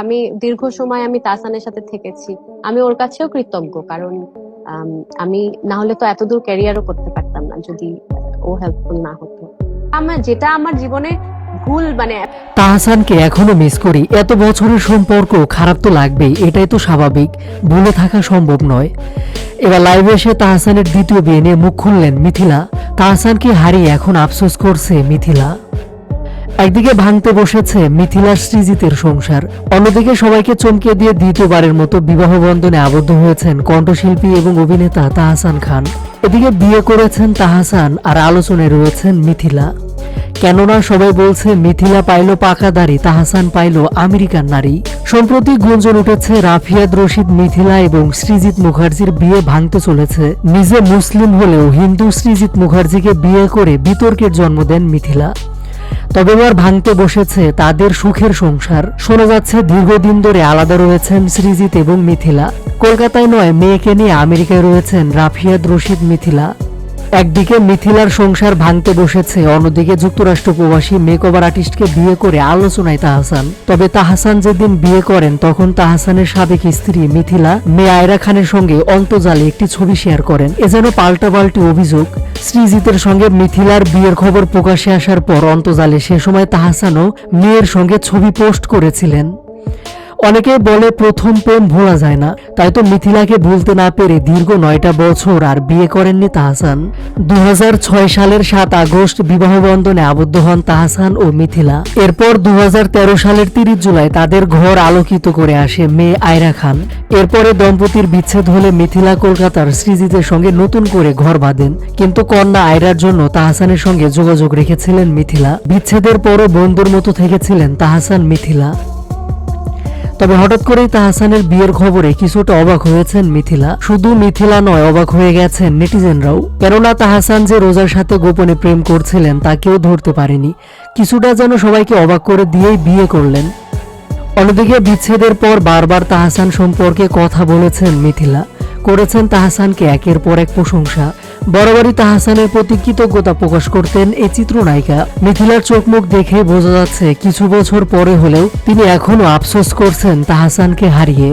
আমি দীর্ঘ সময় আমি তাসানের সাথে থেকেছি। আমি ওর কাছেও কৃতজ্ঞ কারণ আম, না হলে তো এতদূর ক্যারিয়ারও করতে পারতাম না যদি ও হেল্পফুল না হতো। আমার যেটা আমার জীবনে ভুল মানে তাহসানকে এখনও মিস করি। এত বছরের সম্পর্ক খারাপ তো লাগবেই এটাই তো স্বাভাবিক। ভুলে থাকা সম্ভব নয়। এবার লাইভে এসে তাহসানের দ্বিতীয় বিয়ে নিয়ে মুখ খুললেন মিথিলা। তাহসানকে হারিয়ে এখন আফসোস করছে মিথিলা। একদিকে ভাঙতে বসেছে মিথিলা সৃজিতের সংসার, অন্যদিকে সবাইকে চমকে দিয়ে দ্বিতীয়বারের মতো বিবাহ বন্ধনে আবদ্ধ হয়েছেন কণ্ঠশিল্পী এবং অভিনেতা তাহসান খান। এদিকে বিয়ে করেছেন তাহসান আর আলোচনায় রয়েছেন মিথিলা। কেননা সবাই বলছে, মিথিলা পাইল পাকা দাড়ি, তাহসান পাইল আমেরিকান নারী। সম্প্রতি গুঞ্জন উঠেছে, রাফিয়াদ রশিদ মিথিলা এবং সৃজিত মুখার্জির বিয়ে ভাঙতে চলেছে। নিজে মুসলিম হলেও হিন্দু সৃজিত মুখার্জিকে বিয়ে করে বিতর্কের জন্ম দেন মিথিলা। তবে এবার ভাঙতে বসেছে তাদের সুখের সংসার। শোনা যাচ্ছে দীর্ঘদিন ধরে আলাদা রয়েছেন সৃজিত এবং মিথিলা। কলকাতায় নয়, মেয়েকে নিয়ে আমেরিকায় রয়েছেন রাফিয়াদ রশিদ মিথিলা। একদিকে মিথিলার সংসার ভাঙতে বসেছে, অন্যদিকে যুক্তরাষ্ট্র প্রবাসী মেকওভার আর্টিস্টকে বিয়ে করে আলোচনায় তাহসান। তবে তাহসান যেদিন বিয়ে করেন, তখন তাহসানের সাবেক স্ত্রী মিথিলা মেয়ে আয়রা খানের সঙ্গে অন্তজালে একটি ছবি শেয়ার করেন। এ যেন পাল্টাপাল্টি অভিযোগ। শ্রীজিতের সঙ্গে মিথিলার বিয়ের খবর প্রকাশে আসার পর অন্তজালে সে সময় তাহসানও মেয়ের সঙ্গে ছবি পোস্ট করেছিলেন। অনেকে বলে প্রথম প্রেম ভোলা যায় না। তাই তো মিথিলাকে ভুলতে না পেরে দীর্ঘ নয়টা বছর আর বিয়ে করেননি তাহসান। দু হাজার ছয় সালের সাত আগস্ট বিবাহ বন্ধনে আবদ্ধ হন তাহসান ও মিথিলা। এরপর দু হাজার তেরো সালের তিরিশ জুলাই তাদের ঘর আলোকিত করে আসে মেয়ে আয়রা খান। এরপরে দম্পতির বিচ্ছেদ হলে মিথিলা কলকাতার সৃজিতের সঙ্গে নতুন করে ঘর বাঁধেন। কিন্তু কন্যা আয়রার জন্য তাহসানের সঙ্গে যোগাযোগ রেখেছিলেন মিথিলা। বিচ্ছেদের পরও বন্ধুর মতো থেকেছিলেন তাহসান মিথিলা। তবে হঠাৎ করেই তাহসানের বিয়ের খবরে কিছুটা অবাক হয়েছেন মিথিলা। শুধু মিথিলা নয়, অবাক হয়ে গেছেন নেটিজেনরাও। কেননা তাহসান যে রোজার সাথে গোপনে প্রেম করছিলেন, তা কেউ ধরতে পারেনি। কিছুটা যেন সবাইকে অবাক করে দিয়েই বিয়ে করলেন। অন্যদিকে বিচ্ছেদের পর বারবার তাহসান সম্পর্কে কথা বলেছেন মিথিলা। করেছেন তাহসানকে একের পর এক প্রশংসা। বরাবরই তাহসানের প্রতি কৃতজ্ঞতা প্রকাশ করতেন এই চিত্রনায়িকা। মিথিলার চোখ মুখ দেখে বোঝা যাচ্ছে কিছু বছর পরে হলেও তিনি এখনও আফসোস করছেন তাহসানকে হারিয়ে।